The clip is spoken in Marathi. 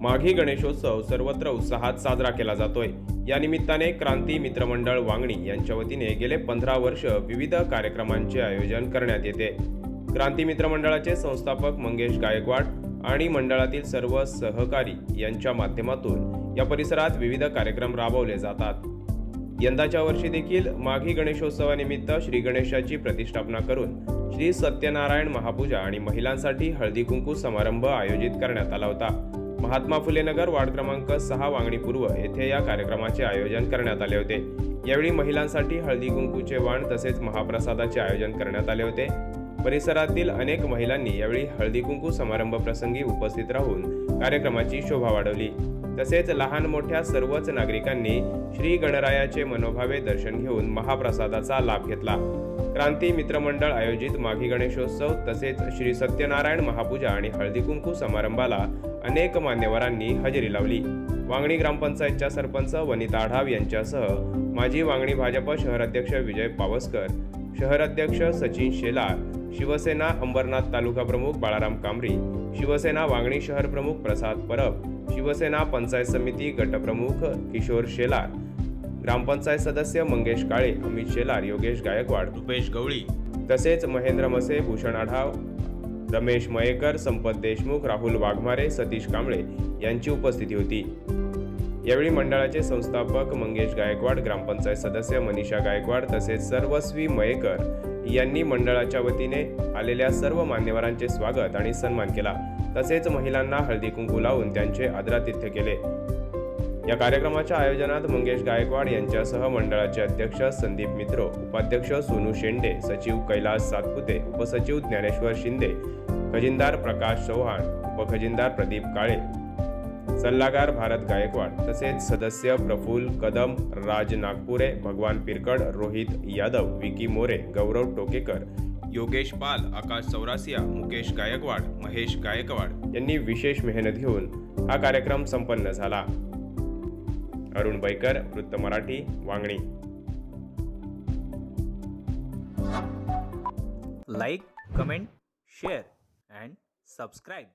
माघी गणेशोत्सव सर्वत्र उत्साहात साजरा केला जातोय. या निमित्ताने क्रांती मित्रमंडळ वांगणी यांच्या वतीने गेले पंधरा वर्ष विविध कार्यक्रमांचे आयोजन करण्यात येते. क्रांती मित्रमंडळाचे संस्थापक मंगेश गायकवाड आणि मंडळातील सर्व सहकारी यांच्या माध्यमातून या परिसरात विविध कार्यक्रम राबवले जातात. यंदाच्या वर्षी देखील माघी गणेशोत्सवानिमित्त श्री गणेशाची प्रतिष्ठापना करून श्री सत्यनारायण महापूजा आणि महिलांसाठी हळदी कुंकू समारंभ आयोजित करण्यात आला होता. महात्मा फुले नगर वार्ड क्रमांक सहा वांगणी पूर्व येथे या कार्यक्रमाचे आयोजन करण्यात आले होते. यावेळी महिलांसाठी हळदी कुंकूचे वाण तसेच महाप्रसादाचे आयोजन करण्यात आले होते. परिसरातील अनेक महिलांनी यावेळी हळदी कुंकू समारंभ प्रसंगी उपस्थित राहून कार्यक्रमाची शोभा वाढवली. तसेच लहान मोठ्या सर्वच नागरिकांनी श्री गणरायाचे मनोभावे दर्शन घेऊन महाप्रसादाचा लाभ घेतला. क्रांती मित्रमंडळ आयोजित माघी गणेशोत्सव तसेच श्री सत्यनारायण महापूजा आणि हळदी कुंकू समारंभाला अनेक मान्यवरांनी हजेरी लावली. वांगणी ग्रामपंचायतच्या सरपंच वनिता आढाव यांच्यासह माजी वांगणी भाजप शहराध्यक्ष विजय पावसकर शहराध्यक्ष सचिन शेलार शिवसेना अंबरनाथ तालुका प्रमुख बाळाराम कांबरी शिवसेना वांगणी शहर प्रमुख प्रसाद परब शिवसेना पंचायत समिती गटप्रमुख किशोर शेलार ग्रामपंचायत सदस्य मंगेश काळे अमित शेलार योगेश गायकवाड रुपेश गवळी. तसेच महेंद्र मसे भूषण आढाव रमेश मयेकर संपत देशमुख राहुल वाघमारे सतीश कांबळे यांची उपस्थिती होती. यावेळी मंडळाचे संस्थापक मंगेश गायकवाड ग्रामपंचायत सदस्य मनीषा गायकवाड तसेच सर्वस्वी मयेकर यांनी मंडळाच्या वतीने आलेल्या सर्व मान्यवरांचे स्वागत आणि सन्मान केला. तसेच महिलांना हळदी कुंकू लावून त्यांचे आदरातिथ्य केले. या कार्यक्रमाच्या आयोजनात मंगेश गायकवाड यांच्यासह मंडळाचे अध्यक्ष संदीप मित्रो उपाध्यक्ष सोनू शेंडे सचिव कैलास सातपुते उपसचिव ज्ञानेश्वर शिंदे खजिनदार प्रकाश चव्हाण उपखजिनदार प्रदीप काळे सल्लागार भारत गायकवाड तसेच सदस्य प्रफुल कदम राज नागपुरे भगवान पिरकड रोहित यादव विकी मोरे गौरव टोकेकर योगेश पाल आकाश चौरासिया मुकेश गायकवाड महेश गायकवाड यांनी विशेष मेहनत घेऊन हा कार्यक्रम संपन्न झाला. अरुण बैकर वृत्त Marathi Vangani. Like comment share and subscribe